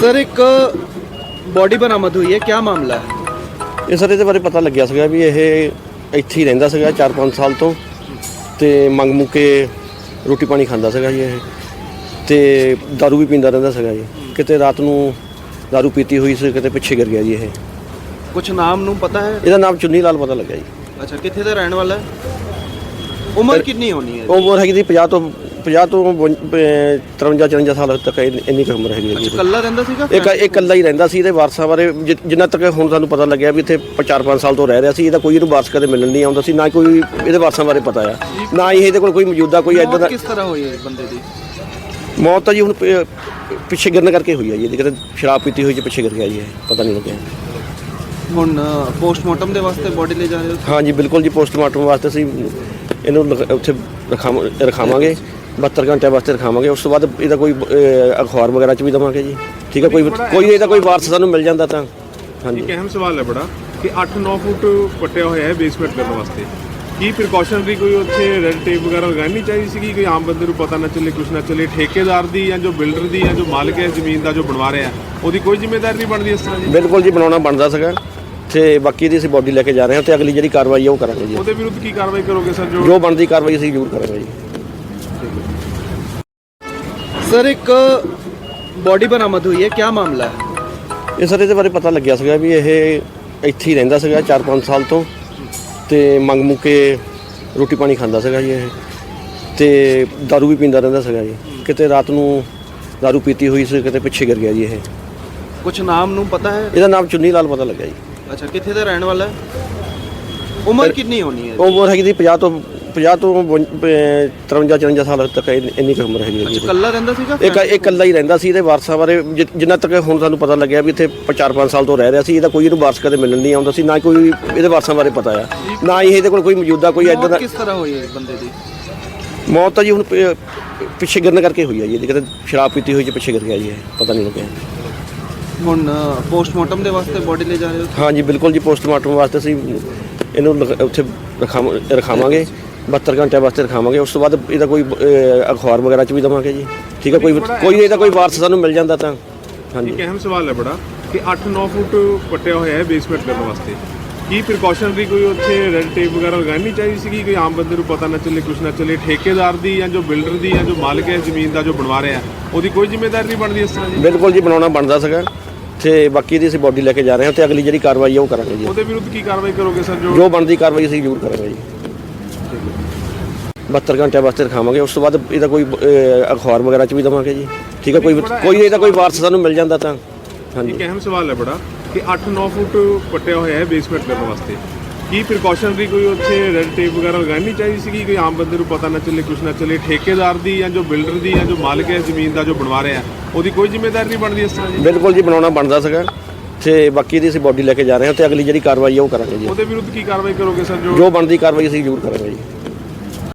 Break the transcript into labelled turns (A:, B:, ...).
A: Sir ਇੱਕ body ਬਰਾਮਦ ਹੋਈ ਹੈ ਕੀ ਮਾਮਲਾ ਹੈ
B: ਇਹ ਸਰ ਇਹਦੇ ਬਾਰੇ ਪਤਾ ਲੱਗਿਆ ਸੀਗਾ ਵੀ ਇਹ ਇੱਥੇ ਹੀ ਰਹਿੰਦਾ ਸੀਗਾ 4-5 ਸਾਲ ਤੋਂ ਤੇ ਮੰਗ ਮੁੱਕ ਕੇ ਰੋਟੀ ਪਾਣੀ ਖਾਂਦਾ ਸੀਗਾ ਜੀ ਇਹ ਤੇ दारू ਵੀ ਪੀਂਦਾ ਰਹਿੰਦਾ ਸੀਗਾ ਜੀ ਕਿਤੇ ਰਾਤ ਨੂੰ दारू ਪੀਤੀ ਹੋਈ ਸੀ ਕਿਤੇ ਪਿੱਛੇ ਗਿਰ ਗਿਆ ਜੀ ਇਹ
A: ਕੁਝ ਨਾਮ ਨੂੰ ਪਤਾ ਹੈ
B: ਇਹਦਾ ਨਾਮ ਚੁੰਨੀ ਲਾਲ ਪਤਾ ਲੱਗਿਆ ਜੀ
A: ਅੱਛਾ ਕਿੱਥੇ ਦਾ ਰਹਿਣ ਵਾਲਾ ਹੈ ਉਮਰ ਕਿੰਨੀ ਹੋਣੀ ਹੈ
B: ਉਹ ਉਮਰ ਹੈਗੀ ਦੀ 50 ਤੋਂ 50 ਤੋਂ 53 54 ਸਾਲ ਤੱਕ ਇੰਨੀ ਕੁ ਉਮਰ ਹੈਗੀ ਹੈ ਜੀ।
A: ਇਕੱਲਾ ਰਹਿੰਦਾ ਸੀਗਾ?
B: ਇੱਕ ਇਹ ਇਕੱਲਾ ਹੀ ਰਹਿੰਦਾ ਸੀ ਇਹਦੇ ਵਾਰਸਾਂ ਬਾਰੇ ਜਿ- ਜਿੰਨਾ ਤੱਕ ਹੁਣ ਸਾਨੂੰ ਪਤਾ ਲੱਗਿਆ ਵੀ ਇੱਥੇ 4-5 ਸਾਲ ਤੋਂ ਰਹਿ ਰਿਹਾ ਸੀ ਇਹਦਾ ਕੋਈ ਇਹਨੂੰ ਵਾਰਸ ਕਦੇ ਮਿਲਣ ਨਹੀਂ ਆਉਂਦਾ ਸੀ ਨਾ ਕੋਈ ਇਹਦੇ ਵਾਰਸਾਂ ਬਾਰੇ ਪਤਾ ਆ। ਨਾ ਹੀ ਇਹਦੇ ਕੋਲ ਕੋਈ ਮੌਜੂਦਾ ਕੋਈ ਇਦਾਂ ਦਾ
A: ਕਿਸ ਤਰ੍ਹਾਂ ਹੋਈ ਹੈ ਬੰਦੇ ਦੀ?
B: ਮੌਤ ਤਾਂ ਜੀ ਹੁਣ ਪ- ਪਿੱਛੇ ਗਿਰਨ ਕਰਕੇ ਹੋਈ ਹੈ ਜੀ ਇਹਦੀ ਕਿਤੇ ਸ਼ਰਾਬ ਪੀਤੀ ਹੋਈ ਚ ਪਿੱਛੇ ਗਿਰ ਗਿਆ ਜੀ ਇਹ ਪਤਾ ਨਹੀਂ ਲੱਗਿਆ।
A: ਹੁਣ ਪੋਸਟਮਾਰਟਮ ਦੇ ਵਾਸਤੇ ਬੋਡੀ ਲੈ ਜਾ ਰਹੇ ਹੋ?
B: ਹਾਂ ਜੀ ਬਿਲਕੁਲ ਜੀ ਪੋਸਟਮਾਰਟਮ ਵਾਸਤੇ ਅਸੀਂ ਇਹਨੂੰ ਲਗ- ਉੱਥੇ ਰਖਾਵਾਂ ਰਖਾਵਾਂਗੇ। 72 ਘੰਟੇ ਵਾਸਤੇ ਰਖਾਵਾਂਗੇ। ਉਸ ਤੋਂ ਬਾਅਦ ਇਹਦਾ ਕੋਈ ਅਖਬਾਰ ਵਗੈਰਾ ਚ ਵੀ ਦਵਾਂਗੇ ਜੀ। ਠੀਕ ਹੈ ਕੋਈ ਕੋਈ ਇਹਦਾ ਕੋਈ ਵਾਰਸ ਸਾਨੂੰ ਮਿਲ ਜਾਂਦਾ ਤਾਂ। ਹਾਂਜੀ।
C: ਇੱਕ ਅਹਿਮ ਸਵਾਲ ਹੈ ਬੜਾ ਕਿ 8-9 ਫੁੱਟ ਪੱਟਿਆ ਹੋਇਆ ਹੈ ਬੇਸਮੈਂਟ ਕਰਨ ਵਾਸਤੇ। ਕੀ ਪ੍ਰੀਕਾਸ਼ਨਰੀ ਕੋਈ ਉੱਥੇ ਰੈਡ ਟੇਪ ਵਗੈਰਾ ਲਗਾਉਣੀ ਚਾਹੀਦੀ ਸੀਗੀ? ਕੋਈ ਆਮ ਬੰਦੇ ਨੂੰ ਪਤਾ ਨਾ ਚੱਲੇ ਕੁਛ ਨਾ ਚੱਲੇ ਠੇਕੇਦਾਰ ਦੀ ਜਾਂ ਜੋ ਬਿਲਡਰ ਦੀ ਜਾਂ ਜੋ ਮਾਲਕ ਹੈ ਜ਼ਮੀਨ ਦਾ ਜੋ ਬਣਵਾ ਰਿਹਾ ਉਹਦੀ ਕੋਈ ਜ਼ਿੰਮੇਵਾਰੀ ਨਹੀਂ ਬਣਦੀ ਇਸ ਤਰ੍ਹਾਂ ਜੀ
B: ਬਿਲਕੁਲ ਜੀ ਬਣਾਉਣਾ ਬਣਦਾ ਸੀਗਾ। ਤੇ ਬਾਕੀ ਦੀ ਅਸੀਂ ਬੋਡੀ ਲੈ ਕੇ ਜਾ ਰਹੇ ਹਾਂ ਤੇ ਅਗਲੀ ਜਿਹੜੀ ਕਾਰਵਾਈ ਹੈ ਉਹ ਕਰਾਂਗੇ ਜੀ।
C: ਉਹਦੇ ਵਿਰੁੱਧ ਕੀ ਕਾਰਵਾਈ ਕਰੋਗੇ ਸਰ ਜੋ
B: ਜੋ ਬਣਦੀ ਕਾਰਵਾਈ ਅਸੀਂ ਜ਼ਰੂਰ ਕਰਾਂਗੇ ਜੀ।
A: ਸਰ ਇੱਕ ਬੋਡੀ ਬਰਾਮਦ ਹੋਈ ਹੈ ਕੀ ਮਾਮਲਾ ਹੈ
B: ਇਹ ਸਰ ਇਹਦੇ ਬਾਰੇ ਪਤਾ ਲੱਗਿਆ ਸੀਗਾ ਵੀ ਇਹ ਇੱਥੇ ਹੀ ਰਹਿੰਦਾ ਸੀਗਾ 4-5 ਸਾਲ ਤੋਂ ਤੇ ਮੰਗ ਮੁੱਕ ਕੇ ਰੋਟੀ ਪਾਣੀ ਖਾਂਦਾ ਸੀਗਾ ਜੀ ਇਹ ਤੇ दारू ਵੀ ਪੀਂਦਾ ਰਹਿੰਦਾ ਸੀਗਾ ਜੀ ਕਿਤੇ ਰਾਤ ਨੂੰ दारू ਪੀਤੀ ਹੋਈ ਸੀ ਕਿਤੇ ਪਿੱਛੇ ਗਿਰ ਗਿਆ ਜੀ ਇਹ
A: ਕੁਝ ਨਾਮ ਨੂੰ ਪਤਾ ਹੈ
B: ਇਹਦਾ ਨਾਮ ਚੁੰਨੀ ਲਾਲ ਪਤਾ ਲੱਗਿਆ ਜੀ
A: ਅੱਛਾ ਕਿੱਥੇ ਦਾ ਰਹਿਣ ਵਾਲਾ ਹੈ ਉਮਰ ਕਿੰਨੀ ਹੋਣੀ ਹੈ
B: ਉਹ ਉਮਰ ਹੈਗੀ ਦੀ 50 ਤੋਂ 50 ਤੋਂ 53 54 ਸਾਲ ਤੱਕ ਇੰਨੀ ਇੰਨੀ ਕੁ ਉਮਰ ਹੈਗੀ ਹੈ ਜੀ।
A: ਇਕੱਲਾ ਰਹਿੰਦਾ ਸੀਗਾ?
B: ਇੱਕ ਇਹ ਇਕੱਲਾ ਹੀ ਰਹਿੰਦਾ ਸੀ ਇਹਦੇ ਵਾਰਸਾਂ ਬਾਰੇ ਜਿ- ਜਿੰਨਾ ਤੱਕ ਹੁਣ ਸਾਨੂੰ ਪਤਾ ਲੱਗਿਆ ਵੀ ਇੱਥੇ 4-5 ਸਾਲ ਤੋਂ ਰਹਿ ਰਿਹਾ ਸੀ ਇਹਦਾ ਕੋਈ ਇਹਨੂੰ ਵਾਰਸ ਕਦੇ ਮਿਲਣ ਨਹੀਂ ਆਉਂਦਾ ਸੀ ਨਾ ਕੋਈ ਇਹਦੇ ਵਾਰਸਾਂ ਬਾਰੇ ਪਤਾ ਆ। ਨਾ ਹੀ ਇਹਦੇ ਕੋਲ ਕੋਈ ਮੌਜੂਦਾ ਕੋਈ ਇਦਾਂ ਦਾ
A: ਕਿਸ ਤਰ੍ਹਾਂ ਹੋਈ ਇਸ ਬੰਦੇ ਦੀ?
B: ਮੌਤ ਤਾਂ ਜੀ ਹੁਣ ਪ- ਪਿੱਛੇ ਗਿਰਨ ਕਰਕੇ ਹੋਈ ਹੈ ਜੀ ਇਹਦੀ ਕਿਤੇ ਸ਼ਰਾਬ ਪੀਤੀ ਹੋਈ ਚ ਪਿੱਛੇ ਗਿਰ ਗਿਆ ਜੀ ਇਹ ਪਤਾ ਨਹੀਂ ਲੱਗਿਆ।
A: ਹੁਣ ਪੋਸਟਮਾਰਟਮ ਦੇ ਵਾਸਤੇ ਬੋਡੀ ਲੈ ਜਾ ਰਹੇ ਹੋ?
B: ਹਾਂ ਜੀ ਬਿਲਕੁਲ ਜੀ ਪੋਸਟਮਾਰਟਮ ਵਾਸਤੇ ਅਸੀਂ ਇਹਨੂੰ ਲਗ- ਉੱਥੇ ਰਖਾਵਾਂ ਰਖਾਵਾਂਗੇ। 72 ਘੰਟੇ ਵਾਸਤੇ ਰਖਾਵਾਂਗੇ। ਉਸ ਤੋਂ ਬਾਅਦ ਇਹਦਾ ਕੋਈ ਅਖਬਾਰ ਵਗੈਰਾ ਚ ਵੀ ਦਵਾਂਗੇ ਜੀ। ਠੀਕ ਹੈ ਕੋਈ ਕੋਈ ਇਹਦਾ ਕੋਈ ਵਾਰਸ ਸਾਨੂੰ ਮਿਲ ਜਾਂਦਾ ਤਾਂ। ਹਾਂਜੀ।
C: ਇੱਕ ਅਹਿਮ ਸਵਾਲ ਹੈ ਬੜਾ ਕਿ 8-9 ਫੁੱਟ ਪੱਟਿਆ ਹੋਇਆ ਹੈ ਬੇਸਮੈਂਟ ਕਰਨ ਵਾਸਤੇ। ਕੀ ਪ੍ਰੀਕਾਸ਼ਨਰੀ ਕੋਈ ਉੱਥੇ ਰੈਡ ਟੇਪ ਵਗੈਰਾ ਲਗਾਉਣੀ ਚਾਹੀਦੀ ਸੀਗੀ? ਕੋਈ ਆਮ ਬੰਦੇ ਨੂੰ ਪਤਾ ਨਾ ਚੱਲੇ ਕੁਛ ਨਾ ਚੱਲੇ ਠੇਕੇਦਾਰ ਦੀ ਜਾਂ ਜੋ ਬਿਲਡਰ ਦੀ ਜਾਂ ਜੋ ਮਾਲਕ ਹੈ ਜ਼ਮੀਨ ਦਾ ਜੋ ਬਣਵਾ ਰਿਹਾ ਉਹਦੀ ਕੋਈ ਜ਼ਿੰਮੇਵਾਰੀ ਨਹੀਂ ਬਣਦੀ ਇਸ ਤਰ੍ਹਾਂ ਜੀ
B: ਬਿਲਕੁਲ ਜੀ ਬਣਾਉਣਾ ਬਣਦਾ ਸੀਗਾ। ਤੇ ਬਾਕੀ ਦੀ ਅਸੀਂ ਬੋਡੀ ਲੈ ਕੇ ਜਾ ਰਹੇ ਹਾਂ। ਤੇ ਅਗਲੀ ਜਿਹੜੀ ਕਾਰਵਾਈ ਹੈ ਉਹ ਕਰਾਂਗੇ ਜੀ।
C: ਉਹਦੇ ਵਿਰੁੱਧ ਕੀ ਕਾਰਵਾਈ ਕਰੋਗੇ ਸਰ? ਜੋ
B: ਜੋ ਬਣਦੀ ਕਾਰਵਾਈ ਅਸੀਂ ਜ਼ਰੂਰ ਕਰਾਂਗੇ ਜੀ। 72 ਘੰਟੇ ਵਾਸਤੇ ਰਖਾਵਾਂਗੇ। ਉਸ ਤੋਂ ਬਾਅਦ ਇਹਦਾ ਕੋਈ ਅਖਬਾਰ ਵਗੈਰਾ ਚ ਵੀ ਦਵਾਂਗੇ ਜੀ। ਠੀਕ ਹੈ ਕੋਈ ਕੋਈ ਇਹਦਾ ਕੋਈ ਵਾਰਸ ਸਾਨੂੰ ਮਿਲ ਜਾਂਦਾ ਤਾਂ। ਹਾਂਜੀ।
C: ਇੱਕ ਅਹਿਮ ਸਵਾਲ ਹੈ ਬੜਾ ਕਿ 8-9 ਫੁੱਟ ਪੱਟਿਆ ਹੋਇਆ ਹੈ ਬੇਸਮੈਂਟ ਕਰਨ ਵਾਸਤੇ। ਕੀ ਪ੍ਰੀਕਾਸ਼ਨਰੀ ਕੋਈ ਉੱਥੇ ਰੈਡ ਟੇਪ ਵਗੈਰਾ ਲਗਾਉਣੀ ਚਾਹੀਦੀ ਸੀਗੀ? ਕੋਈ ਆਮ ਬੰਦੇ ਨੂੰ ਪਤਾ ਨਾ ਚੱਲੇ ਕੁਛ ਨਾ ਚੱਲੇ ਠੇਕੇਦਾਰ ਦੀ ਜਾਂ ਜੋ ਬਿਲਡਰ ਦੀ ਜਾਂ ਜੋ ਮਾਲਕ ਹੈ ਜ਼ਮੀਨ ਦਾ ਜੋ ਬਣਵਾ ਰਿਹਾ ਉਹਦੀ ਕੋਈ ਜ਼ਿੰਮੇਵਾਰੀ ਨਹੀਂ ਬਣਦੀ ਇਸ ਤਰ੍ਹਾਂ ਜੀ
B: ਬਿਲਕੁਲ ਜੀ ਬਣਾਉਣਾ ਬਣਦਾ ਸੀਗਾ। ਤੇ ਬਾਕੀ ਦੀ ਅਸੀਂ ਬੋਡੀ ਲੈ ਕੇ ਜਾ ਰਹੇ ਹਾਂ ਤੇ ਅਗਲੀ ਜਿਹੜੀ ਕਾਰਵਾਈ ਹੈ ਉਹ ਕਰਾਂਗੇ ਜੀ।
C: ਉਹਦੇ ਵਿਰੁੱਧ ਕੀ ਕਾਰਵਾਈ ਕਰੋਗੇ ਸਰ ਜੋ
B: ਜੋ ਬਣਦੀ ਕਾਰਵਾਈ ਅਸੀਂ ਜ਼ਰੂਰ ਕਰਾਂਗੇ ਜੀ।